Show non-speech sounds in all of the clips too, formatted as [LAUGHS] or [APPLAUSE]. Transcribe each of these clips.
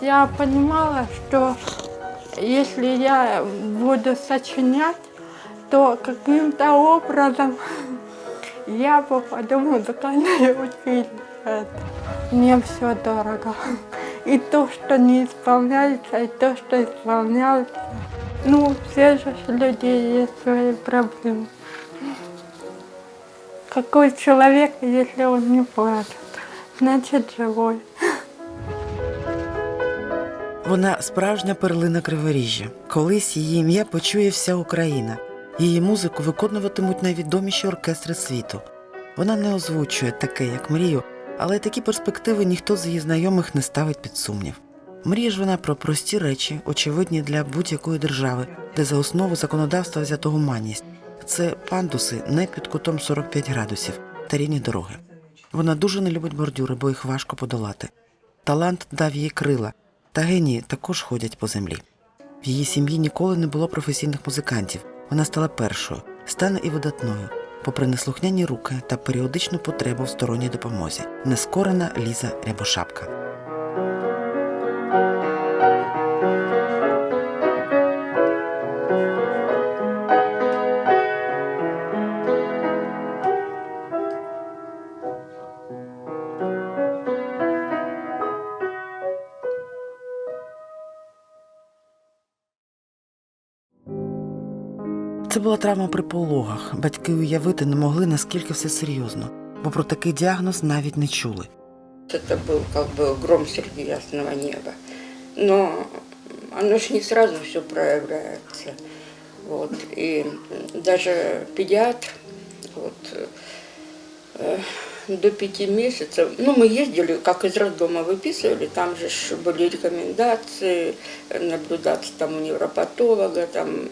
Я понимала, что если я буду сочинять, то каким-то образом [LAUGHS] я попаду в музыкальное училище. Мне все дорого. И то, что не исполняется, и то, что исполняется. Ну, у всех же людей есть свои проблемы. Какой человек, если он не плачет? Значит, живой. Вона справжня перлина криворіжжя. Колись її ім'я почує вся Україна. Її музику виконуватимуть найвідоміші оркестри світу. Вона не озвучує таке, як мрію, але такі перспективи ніхто з її знайомих не ставить під сумнів. Мріє ж вона про прості речі, очевидні для будь-якої держави, де за основу законодавства взято гуманність. Це пандуси не під кутом 45 градусів та рівні дороги. Вона дуже не любить бордюри, бо їх важко подолати. Талант дав їй крила, та генії також ходять по землі. В її сім'ї ніколи не було професійних музикантів. Вона стала першою, стане і видатною, попри неслухняні руки та періодичну потребу в сторонній допомозі. Нескорена Ліза Рябошапка. травма при пологах. Батьки уявити не могли, наскільки все серйозно, бо про такий діагноз навіть не чули. Это был как бы гром среди ясного неба. Но оно же не сразу все проявляется. Вот. И даже педиатр вот, э, до пяти месяцев, ну, мы ездили, как из роддома выписывали, там же ж были рекомендации наблюдаться там у невропатолога, там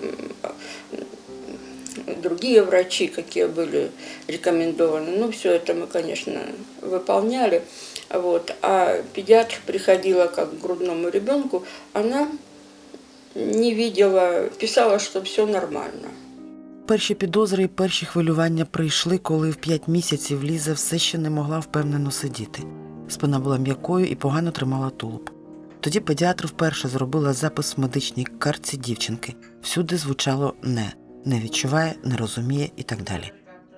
другие врачи, какие были рекомендованы. Ну, все это мы, конечно, выполняли. Вот. А педиатр приходила как к грудному ребенку, она не видела, писала, что все нормально. Перші підозри і перші хвилювання прийшли, коли в п'ять місяців Ліза все ще не могла впевнено сидіти. Спина була м'якою і погано тримала тулуб. Тоді педіатр вперше зробила запис в медичній картці дівчинки. Всюди звучало не, не відчуває, не розуміє і так далі.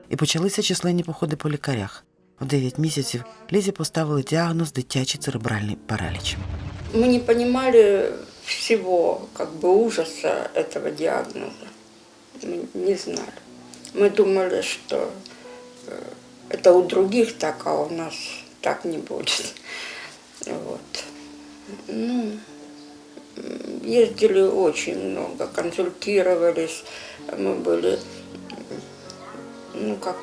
І почалися численні походи по лікарях. В 9 місяців Лізі поставили діагноз дитячий церебральний параліч. Мы не понимали всего как бы ужаса этого диагноза. Мы не знали. Мы думали, что э, это у других так, а у нас так не будет. Вот. Ну, м, ездили очень много, консультировались. Мы были, ну, как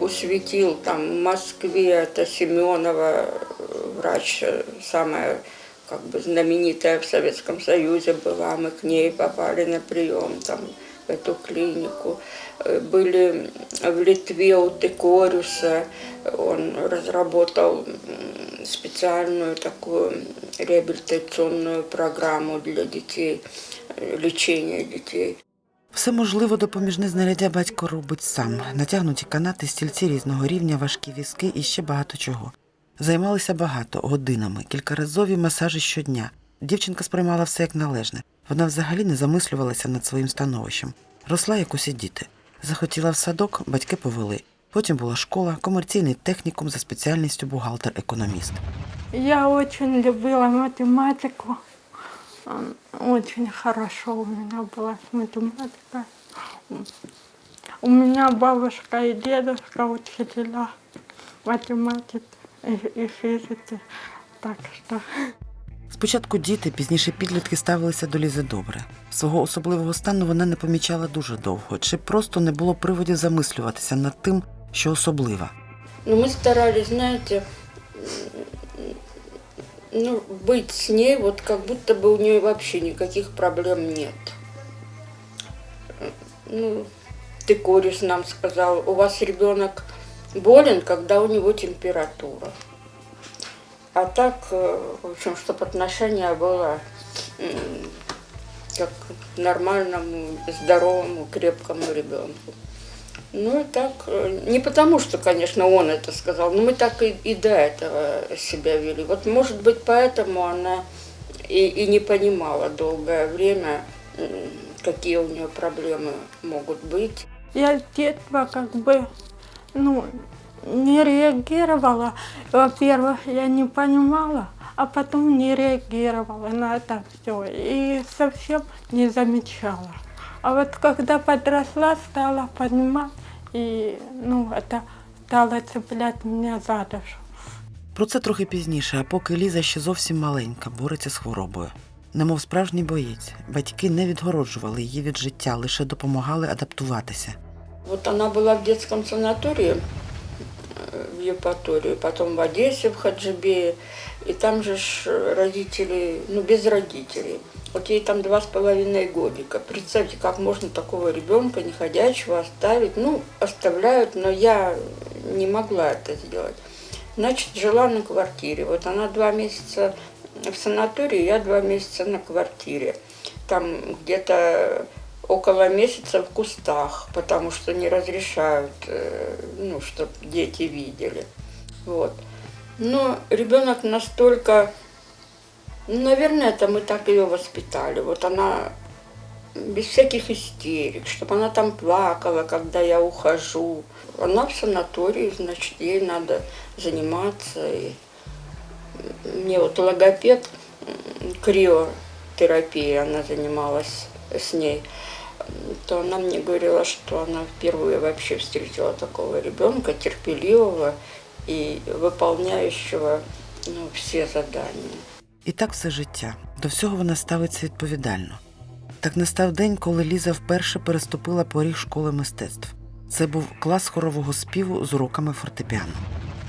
усветил там в Москве, это Семенова, э, врач, э, самая как бы знаменитая в Советском Союзе была, мы к ней попали на прием там, эту клинику. Э, Были в Литве у Текориуса, он разработал м, специальную такую реабилитационную программу для детей, э, лечения детей. Все можливо допоміжне знаряддя батько робить сам. Натягнуті канати, стільці різного рівня, важкі візки і ще багато чого. Займалися багато, годинами, кількаразові масажі щодня. Дівчинка сприймала все як належне. Вона взагалі не замислювалася над своїм становищем. Росла як усі діти. Захотіла в садок, батьки повели. Потім була школа, комерційний технікум за спеціальністю бухгалтер-економіст. Я очень любила математику. Очень хорошо у меня была с математикой. У меня бабушка и дедушка учителя математики и физики. Так что Спочатку діти, пізніше підлітки ставилися до Лізи добре. Свого особливого стану вона не помічала дуже довго, чи просто не було приводів замислюватися над тим, що особлива. Но мы старались, знаете, м, ну, быть с ней, вот как будто бы у нее вообще никаких проблем нет. Ну, Тыкорис нам сказал, у вас ребенок болен, когда у него температура. А так, э, в общем, чтобы отношение было как к нормальному, здоровому, крепкому ребенку. Ну и так, э, не потому что, конечно, он это сказал, но мы так и, и до этого себя вели. Вот, может быть, поэтому она и, и не понимала долгое время, какие у нее проблемы могут быть. Я с детства как бы, ну, не реагировала. Во-первых, я не понимала, а потом не реагировала на это все и совсем не замечала. А вот когда подросла, стала понимать, и, ну, это стало цеплять меня за душу. Про це трохи пізніше, а поки Ліза ще зовсім маленька, бореться з хворобою. Немов справжній боєць, батьки не відгороджували її від життя, лише допомагали адаптуватися. Вот она была в детском санатории в Евпатории, потом в Одессе, в Хаджибее. И там же родители, ну, без родителей. Вот ей там два с половиной годика. Представьте, как можно такого ребенка неходячего оставить. Ну, оставляют, но я не могла это сделать. Значит, жила на квартире. Вот она два месяца в санатории, я два месяца на квартире. Там где-то около месяца в кустах, потому что не разрешают, э, ну, чтобы дети видели. Вот. Но ребенок настолько, ну, наверное, это мы так ее воспитали. Вот она без всяких истерик, чтобы она там плакала, когда я ухожу. Она в санатории, значит, ей надо заниматься. И мне вот логопед, криотерапия, она занималась с ней, то она мне говорила, что она впервые вообще встретила такого ребенка, терпеливого и выполняющего ну, все задания. І так все життя. До всього вона ставиться відповідально. Так настав день, коли Ліза вперше переступила поріг школи мистецтв. Це був клас хорового співу з уроками фортепіано.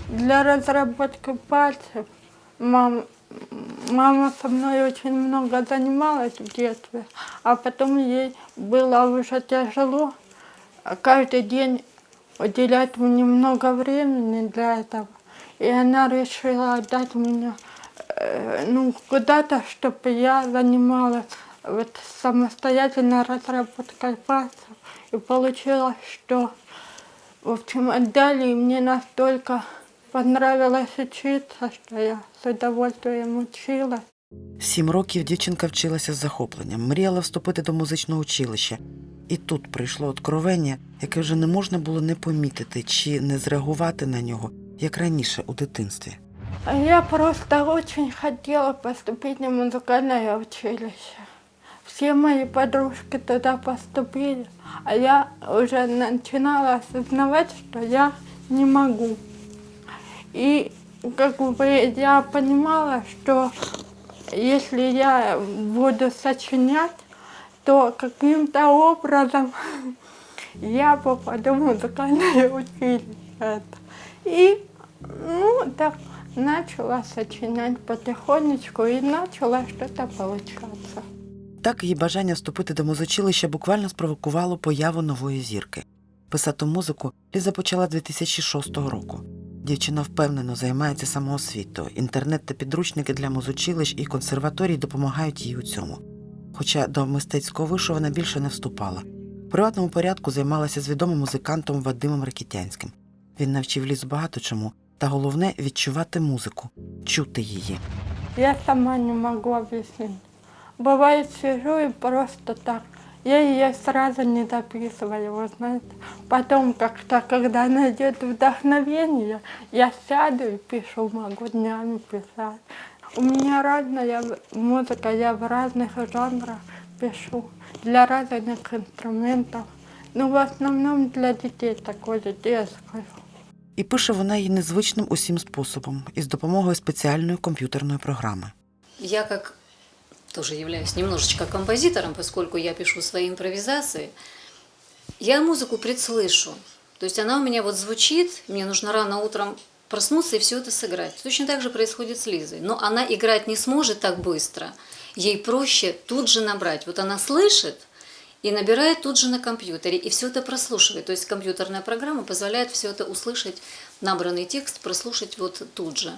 Для разработки пальцев мам, мама со мной очень много занималась в детстве, а потом ей было уже тяжело каждый день уделять мне много времени для этого. И она решила отдать меня э, ну, куда-то, чтобы я занималась вот самостоятельно разработкой пальцев. И получилось, что в общем, отдали, мне настолько понравилось учиться, что я с удовольствием училась. Сім років дівчинка вчилася з захопленням, мріяла вступити до музичного училища. І тут прийшло откровення, яке вже не можна було не помітити чи не зреагувати на нього, як раніше у дитинстві. Я просто очень хотела поступить на музыкальное училище. Все мои подружки туда поступили, а я уже начинала осознавать, что я не могу. И как бы я понимала, что если я буду сочинять, то каким-то образом [LAUGHS] я попаду в музыкальное училище. это. И ну, так начала сочинять потихонечку и начала что-то получаться. Так її бажання вступити до музичилища буквально спровокувало появу нової зірки. Писати музику Ліза почала 2006 року. Дівчина впевнено займається самоосвітою. Інтернет та підручники для музичилищ і консерваторій допомагають їй у цьому. Хоча до мистецького вишу вона більше не вступала. В приватному порядку займалася з відомим музикантом Вадимом Ракітянським. Він навчив Лізу багато чому, та головне відчувати музику, чути її. Я сама не могу объяснить. Бывает, сижу и просто так. Я ее сразу не дописываю, вы знаете. Потом как-то, когда найдет вдохновение, я сяду и пишу, могу днями писать. У меня разная в- музыка, я в разных жанрах пишу, для разных инструментов. Ну, в основном для детей такой детской. І пише вона її незвичним усім способом із допомогою спеціальної комп'ютерної програми. Я как тоже являюсь немножечко композитором, поскольку я пишу свои импровизации, я музыку предслышу. То есть она у меня вот звучит, мне нужно рано утром проснуться и все это сыграть. Точно так же происходит с Лизой. Но она играть не сможет так быстро. Ей проще тут же набрать. Вот она слышит и набирает тут же на компьютере, и все это прослушивает. То есть компьютерная программа позволяет все это услышать, набранный текст прослушать вот тут же.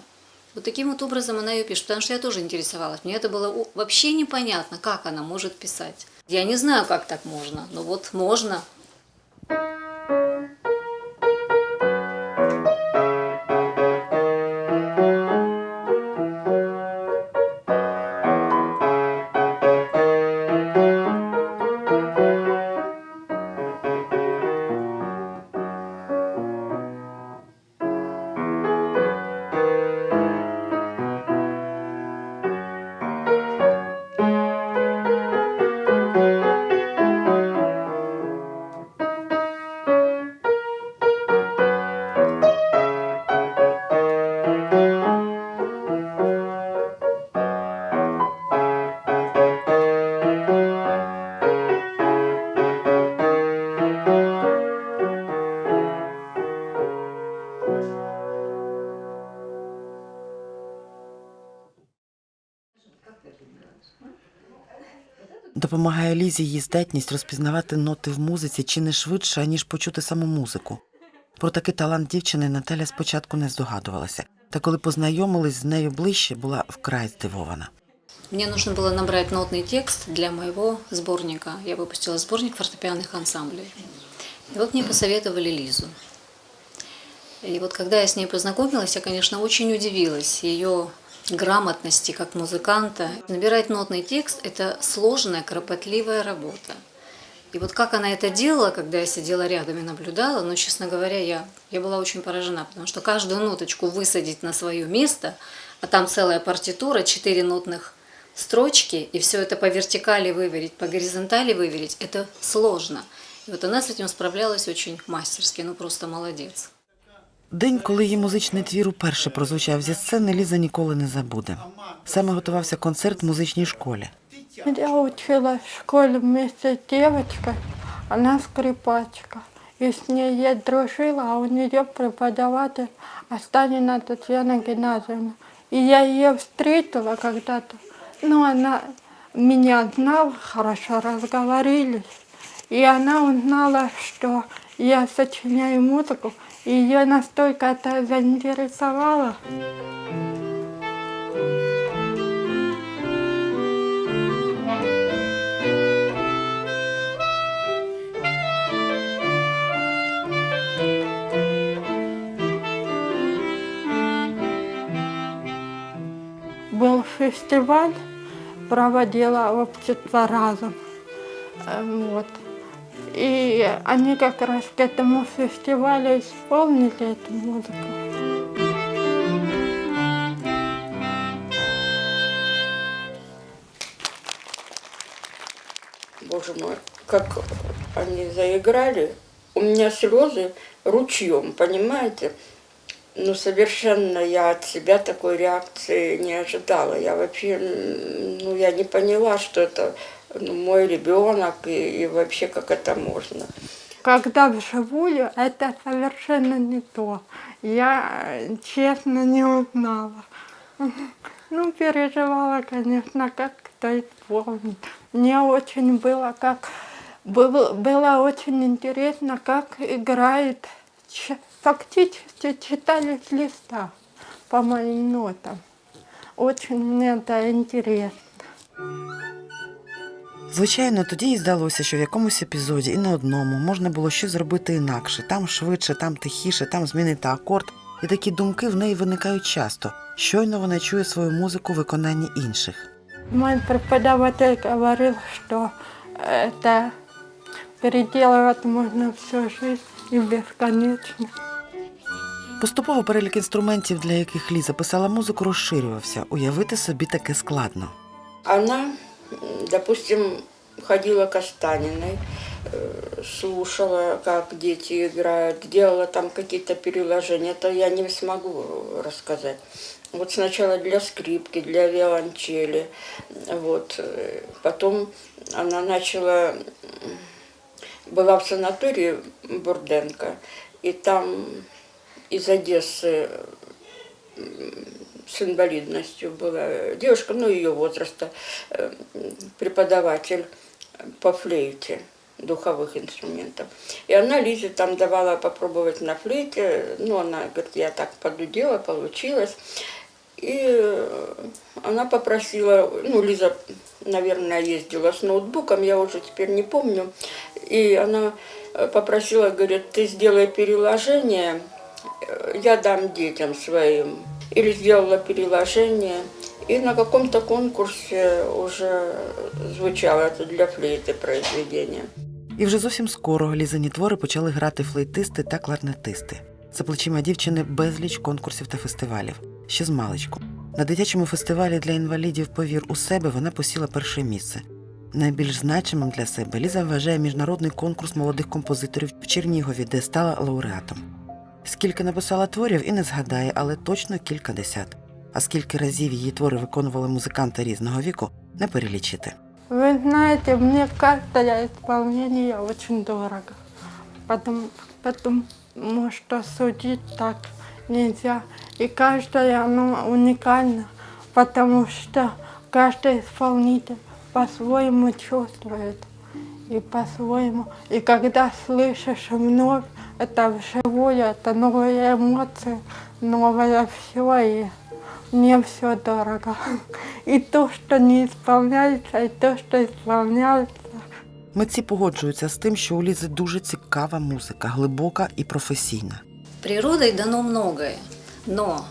Вот таким вот образом она ее пишет, потому что я тоже интересовалась. Мне это было вообще непонятно, как она может писать. Я не знаю, как так можно, но вот можно. Допомагає Лізі її здатність розпізнавати ноти в музиці чи не швидше, аніж почути саму музику. Про такий талант дівчини Наталя спочатку не здогадувалася, та коли познайомились з нею ближче, була вкрай здивована. Мне нужно было набрать нотный текст для моего сборника. Я выпустила сборник фортепианных ансамблей. И вот мне посоветовали Лизу. И вот когда я с ней познакомилась, я, конечно, очень удивилась ее Грамотности как музыканта. Набирать нотный текст – это сложная, кропотливая работа. И вот как она это делала, когда я сидела рядом и наблюдала, ну, честно говоря, я, я была очень поражена, потому что каждую ноточку высадить на свое место, а там целая партитура, четыре нотных строчки, и все это по вертикали выверить, по горизонтали выверить, это сложно. И вот она с этим справлялась очень мастерски, ну просто молодец. День, коли її музичний твір уперше прозвучав зі сцени, Ліза ніколи не забуде. Саме готувався концерт в музичній школі. Я училась в школе вместе с девочкой, она скрипачка. С ней я дружила, а у нее преподаватель Останина Татьяна Геннадьевна. И я ее встретила когда-то. Ну, она меня знала, хорошо разговорились. И она узнала, что я сочиняю музыку, и ее настолько это заинтересовало. был фестиваль, проводила общество разом. Э, Вот. И они как раз к этому фестивалю исполнили эту музыку. Боже мой, как они заиграли, у меня слезы ручьем, понимаете? Ну, совершенно я от себя такой реакции не ожидала. Я вообще, ну, я не поняла, что это мой ребенок и, и вообще как это можно. Когда вживую, это совершенно не то. Я, э, честно, не узнала. [LAUGHS] Ну, переживала, конечно, как кто исполнит. Мне очень было как было, было очень интересно, как играет. Фактически читали с листа по моим нотам. Очень мне это интересно. Звичайно, тоді їй здалося, що в якомусь епізоді і на одному можна було щось зробити інакше, там швидше, там тихіше, там змінити акорд. І такі думки в неї виникають часто. Щойно вона чує свою музику в виконанні інших. Мой преподаватель говорил, что это переделывать можно всю жизнь и бесконечно. Поступово перелік інструментів, для яких Ліза писала музику, розширювався. Уявити собі таке складно. Она, м, допустим, ходила к Останиной, э, слушала, как дети играют, делала там какие-то переложения. Это я не смогу рассказать. Вот сначала для скрипки, для виолончели. Вот. э, Потом она начала... Была в санатории Бурденко, и там из Одессы с инвалидностью была девушка, ну, ее возраста, э, преподаватель по флейте духовых инструментов. И она Лизе там давала попробовать на флейте, ну, она говорит, я так подудела, получилось. И э, она попросила, ну, Лиза, наверное, ездила с ноутбуком, я уже теперь не помню. И она э, попросила, говорит, ты сделай переложение, я дам детям своим. Или сделала переложение. И на каком-то конкурсе уже звучало это для флейты произведение. І вже зовсім скоро лізані твори почали грати флейтисти та кларнетисти. За плечима дівчини безліч конкурсів та фестивалів. Ще з маличку. На дитячому фестивалі для інвалідів Повір у себе вона посіла перше місце. Найбільш значимим для себе Ліза вважає міжнародний конкурс молодих композиторів в Чернігові, де стала лауреатом. Скільки написала творів і не згадає, але точно кілька десят. А скільки разів її твори виконували музиканти різного віку, не перелічити. Вы знаете, мне каждое исполнение очень дорого. Потому, потому что судить так нельзя. И каждое оно уникально, потому что каждый исполнитель по-своему чувствует. И по-своему. И когда слышишь вновь, это вживую, это новые эмоции, новое все. И мне все дорого. И то, что не исполняется, и то, что исполняется. Митці погоджуються з тим, що у Лізи дуже цікава музика, глибока і професійна. Природой дано многое, но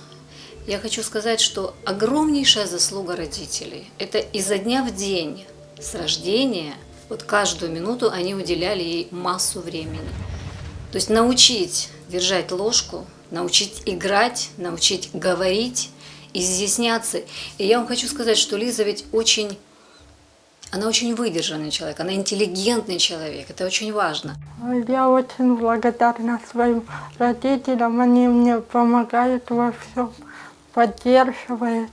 я хочу сказать, что огромнейшая заслуга родителей – это изо дня в день с рождения, вот каждую минуту они уделяли ей массу времени. То есть научить держать ложку, научить играть, научить говорить, изъясняться. И я вам хочу сказать, что Лиза ведь очень, она очень выдержанный человек, она интеллигентный человек, это очень важно. Я очень благодарна своим родителям. Они мне помогают во всем, поддерживают.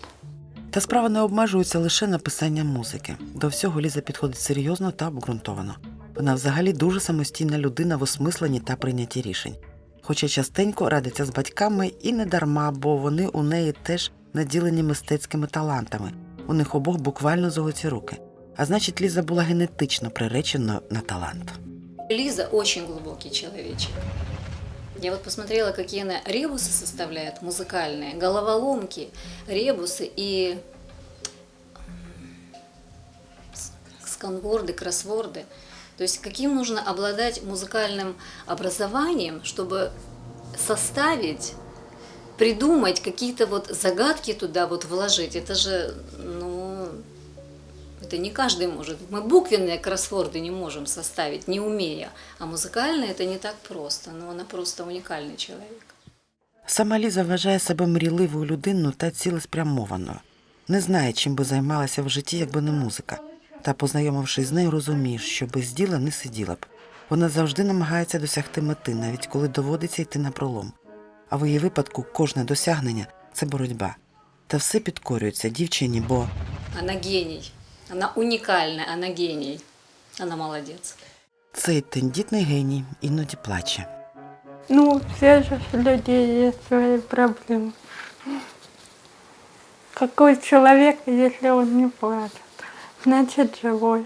Та справа не обмежується лише написанням музики. До всього Ліза підходить серйозно та обґрунтовано. Вона взагалі дуже самостійна людина в осмисленні та прийнятті рішень. Хоча частенько радиться з батьками і не дарма, бо вони у неї теж наділені мистецькими талантами. У них обох буквально золоті руки. А значить, Ліза була генетично приреченою на талант. Лиза очень глубокий человечек. Я вот посмотрела, какие она ребусы составляет, музыкальные, головоломки, ребусы и с- сканворды, кроссворды. То есть каким нужно обладать музыкальным образованием, чтобы составить, придумать какие-то вот загадки туда вот вложить. Это же, ну, это не каждый может. Мы буквенные кроссворды не можем составить, не умея. А музыкальные это не так просто. Но она просто уникальный человек. Сама Ліза вважає себе мрійливою людиною та цілеспрямованою. Не знає, чим би займалася в житті, якби не музика. Та, познайомившись з нею, розумієш, що без діла не сиділа б. Вона завжди намагається досягти мети, навіть коли доводиться йти на пролом. А в її випадку кожне досягнення це боротьба. Та все підкорюється дівчині, бо Она гений. Она уникальная, она гений. Она молодец. цей тендітний геній іноді плаче. Ну, же ж людей есть свои проблемы. Какой человек, если он не плачет? Значит, живой.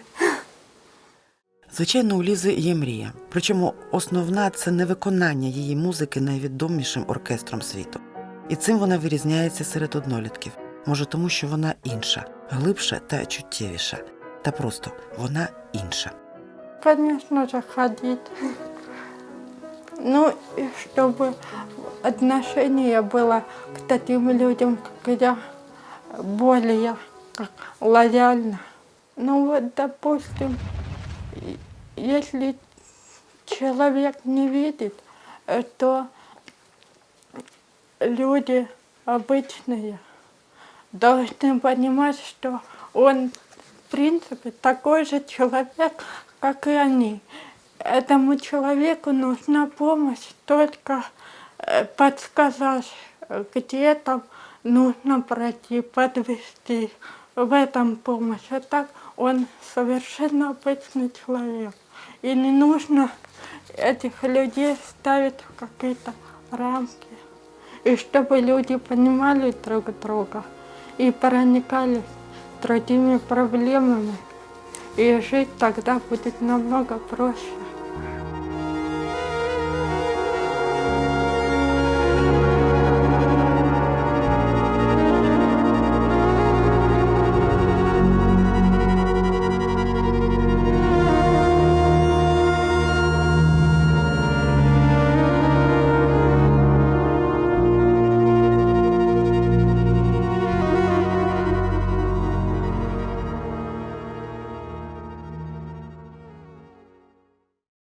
Звичайно, у Лізи є мрія. Причому основна це не виконання її музики найвідомішим оркестром світу. І цим вона вирізняється серед однолітків. Може, тому що вона інша, глибша та чуттєвіша. Та просто вона інша. Конечно же. Ну, чтобы отношение было к таким людям, как я, более как лояльно. Ну вот, допустим, если человек не видит, э, то люди обычные должны понимать, что он, в принципе, такой же человек, как и они. Этому человеку нужна помощь только э, подсказать, где там нужно пройти, подвести. В этом помощь. А так он совершенно обычный человек. И не нужно этих людей ставить в какие-то рамки. И чтобы люди понимали друг друга и проникались другими проблемами. И жить тогда будет намного проще.